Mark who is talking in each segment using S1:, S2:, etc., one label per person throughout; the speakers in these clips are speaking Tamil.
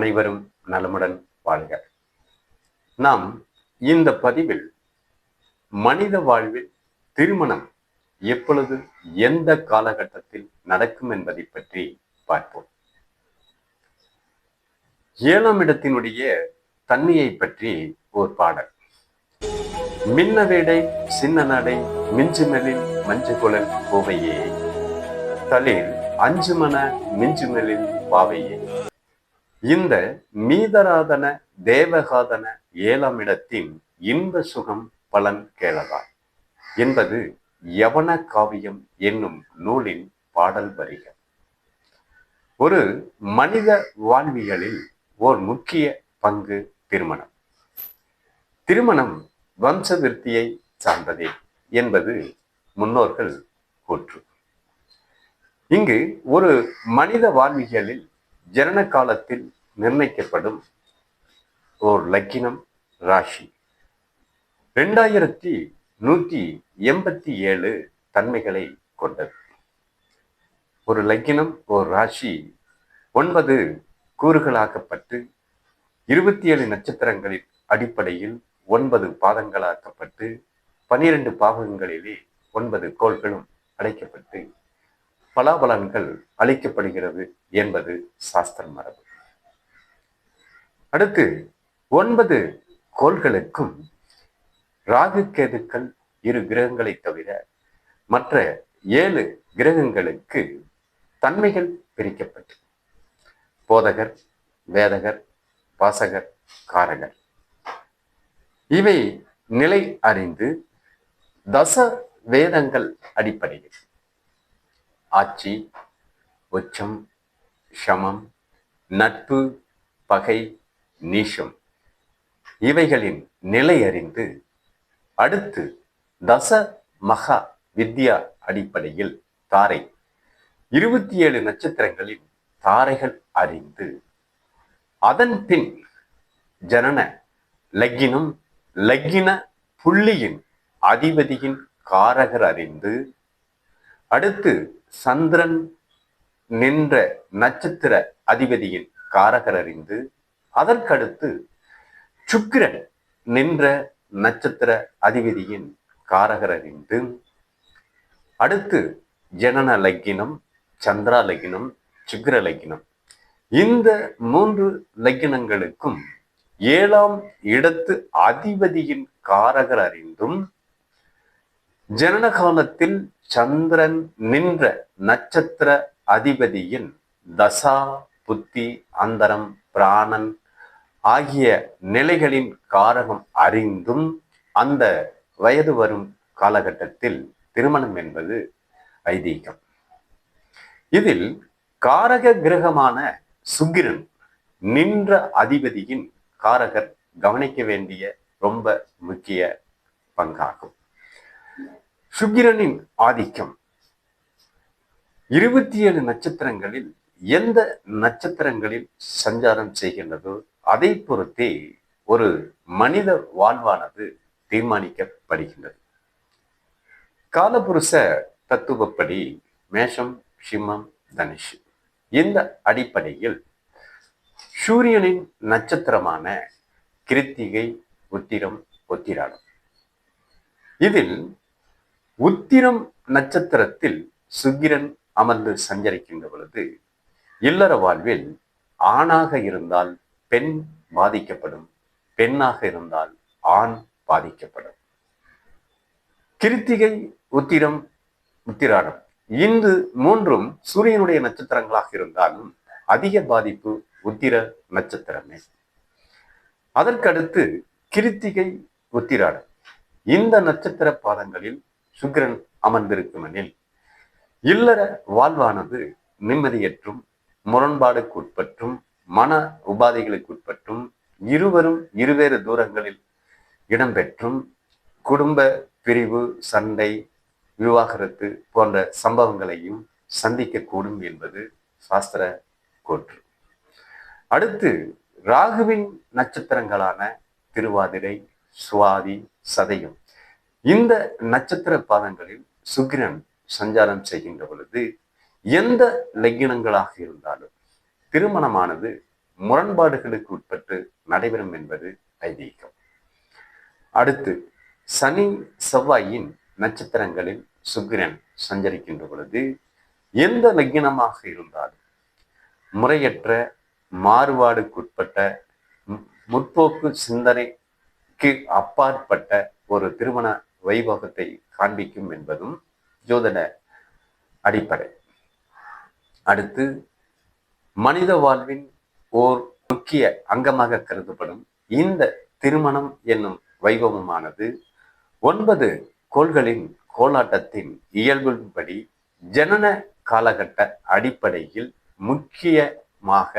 S1: அனைவரும் நலமுடன் வாழ்க. நாம் இந்த பதிவில் மனித வாழ்வில் திருமணம் எப்பொழுது எந்த காலகட்டத்தில் நடக்கும் என்பதை பற்றி பார்ப்போம். ஏழாம் இடத்தினுடைய தன்மையை பற்றி ஒரு பாடல். மின்னவேடை சின்ன நடை மிஞ்சுமெலில் மஞ்சுகுழல் கோவையே. தளிர் அஞ்சுமன மிஞ்சுமெலில் பாவையே. இந்த மீதராதன தேவகாதன ஏழாம் இடத்தின் இன்ப சுகம் பலன் கேளதா என்பது யவன காவியம் என்னும் நூலின் பாடல் வரிகள். ஒரு மனித வாழ்வியலில் ஓர் முக்கிய பங்கு திருமணம். திருமணம் வம்சவிருத்தியை சார்ந்ததே என்பது முன்னோர்கள் கூற்று. இங்கு ஒரு மனித வாழ்வியலில் ஜனன காலத்தில் நிர்ணயிக்கப்படும் ஓர் லக்கினம் ராசி. ரெண்டாயிரத்தி நூற்றி எண்பத்தி ஏழு தன்மைகளை கொண்டது. ஒரு லக்கினம் ஒரு ராசி ஒன்பது கூறுகளாக்கப்பட்டு இருபத்தி ஏழு நட்சத்திரங்களின் அடிப்படையில் ஒன்பது பாதங்களாக்கப்பட்டு பனிரெண்டு பாகங்களிலே ஒன்பது கோள்களும் அடைக்கப்பட்டு பலாபலன்கள் அளிக்கப்படுகிறது என்பது சாஸ்திர மரபு. அடுத்து ஒன்பது கோள்களுக்கும் ராகு கேதுக்கள் இரு கிரகங்களை தவிர மற்ற ஏழு கிரகங்களுக்கு தன்மைகள் பிரிக்கப்பட்டு போதகர் வேதகர் வாசகர் காரகர். இவை நிலை அறிந்து தச வேதங்கள் அடிப்படையில் ஆட்சி உச்சம் சமம் நட்பு பகை நீஷம். இவைகளின் நிலை அறிந்து அடுத்து தச மகா வித்யா அடிப்படையில் தாரை இருபத்தி ஏழு நட்சத்திரங்களின் தாரைகள் அறிந்து அதன் பின் ஜனன லக்கினம் லக்கின புள்ளியின் அதிபதியின் காரகர் அறிந்து அடுத்து சந்திரன் நின்ற நட்சத்திர அதிபதியின் காரகர் அறிந்து அதற்கடுத்து சுக்கிரன் நின்ற நட்சத்திர அதிபதியின் காரகர் அறிந்து அடுத்து ஜனன லக்கினம் சந்திரா லக்கினம் சுக்கிர லக்கினம். இந்த மூன்று லக்கினங்களுக்கும் ஏழாம் இடத்து அதிபதியின் காரகர் அறிந்தும் ஜனன காலத்தில் சந்திரன் நின்ற நட்சத்திர அதிபதியின் தசா புத்தி அந்தரம் பிராணன் ஆகிய நிலைகளின் காரகம் அறிந்தும் அந்த வயது வரும் காலகட்டத்தில் திருமணம் என்பது ஐதீகம். இதில் காரக கிரகமான சுக்கிரன் நின்ற அதிபதியின் காரகர் கவனிக்க வேண்டிய ரொம்ப முக்கிய பங்காகும். சுக்கிரனின் ஆதிக்கம். இருபத்தி ஏழு நட்சத்திரங்களில் எந்த நட்சத்திரங்களில் சஞ்சாரம் செய்கின்றதோ? அதை பொறுத்தே ஒரு மனித வாழ்வானது தீர்மானிக்கப்படுகின்றது. காலபுருஷ தத்துவப்படி மேஷம் சிம்மம் தனுஷ் இந்த அடிப்படையில் சூரியனின் நட்சத்திரமான கிருத்திகை உத்திரம் உத்திராடம். இதில் உத்திரம் நட்சத்திரத்தில் சுக்கிரன் அமர்ந்து சஞ்சரிக்கின்ற பொழுது இல்லற வாழ்வில் ஆணாக இருந்தால் பெண் பாதிக்கப்படும் பெண்ணாக இருந்தால் ஆண் பாதிக்கப்படும். கிருத்திகை உத்திரம் உத்திராடம் இந்து மூன்றும் சூரியனுடைய நட்சத்திரங்களாக இருந்தாலும் அதிக பாதிப்பு உத்திர நட்சத்திரமே. அதற்கடுத்து கிருத்திகை உத்திராடம் இந்த நட்சத்திர பாதங்களில் சுக்கிரன் அமர்ந்திருக்குமெனில் இல்லற வாழ்வானது நிம்மதியற்றும் முரண்பாடுக்கு உட்பற்றும் மன உபாதைகளுக்கு உட்பற்றும் இருவரும் இருவேறு தூரங்களில் இடம்பெற்றும் குடும்ப பிரிவு சண்டை விவாகரத்து போன்ற சம்பவங்களையும் சந்திக்கக்கூடும் என்பது சாஸ்திர கூற்று. அடுத்து ராகுவின் நட்சத்திரங்களான திருவாதிரை சுவாதி சதயம். இந்த நட்சத்திர பாதங்களில் சுக்கிரன் சஞ்சாரம் செய்கின்ற பொழுது எந்த லக்கினங்களாக இருந்தாலும் திருமணமானது முரண்பாடுகளுக்கு உட்பட்டு நடைபெறும் என்பது ஐதீகம். அடுத்து சனி செவ்வாயின் நட்சத்திரங்களில் சுக்கிரன் சஞ்சரிக்கின்ற பொழுது எந்த லக்கினமாக இருந்தாலும் முறையற்ற மாறுபாடுக்குட்பட்ட முற்போக்கு சிந்தனைக்கு அப்பாற்பட்ட ஒரு திருமண வைபோகத்தை காண்பிக்கும் என்பதும் ஜோதன அடிப்படை. அடுத்து மனித வாழ்வின் ஓர் முக்கிய அங்கமாக கருதப்படும் இந்த திருமணம் என்னும் வைபவமானது ஒன்பது கோள்களின் கோலாட்டத்தின் இயல்பின்படி ஜனன காலகட்ட அடிப்படையில் முக்கியமாக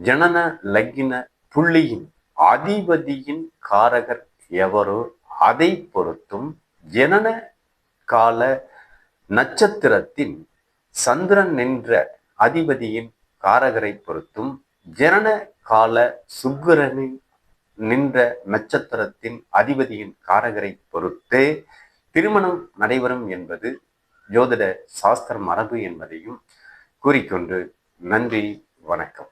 S1: ஜனன லக்கின புள்ளியின் அதிபதியின் காரகர் எவரோ அதை பொறுத்தும் ஜனன கால நட்சத்திரத்தின் சந்திரன் என்ற அதிபதியின் காரகரை பொறுத்தும் ஜனன கால சுக்கிரனின் நின்ற நட்சத்திரத்தின் அதிபதியின் காரகரை பொறுத்தே திருமணம் நடைபெறும் என்பது ஜோதிட சாஸ்திர மரபு என்பதையும் கூறிக்கொண்டு நன்றி வணக்கம்.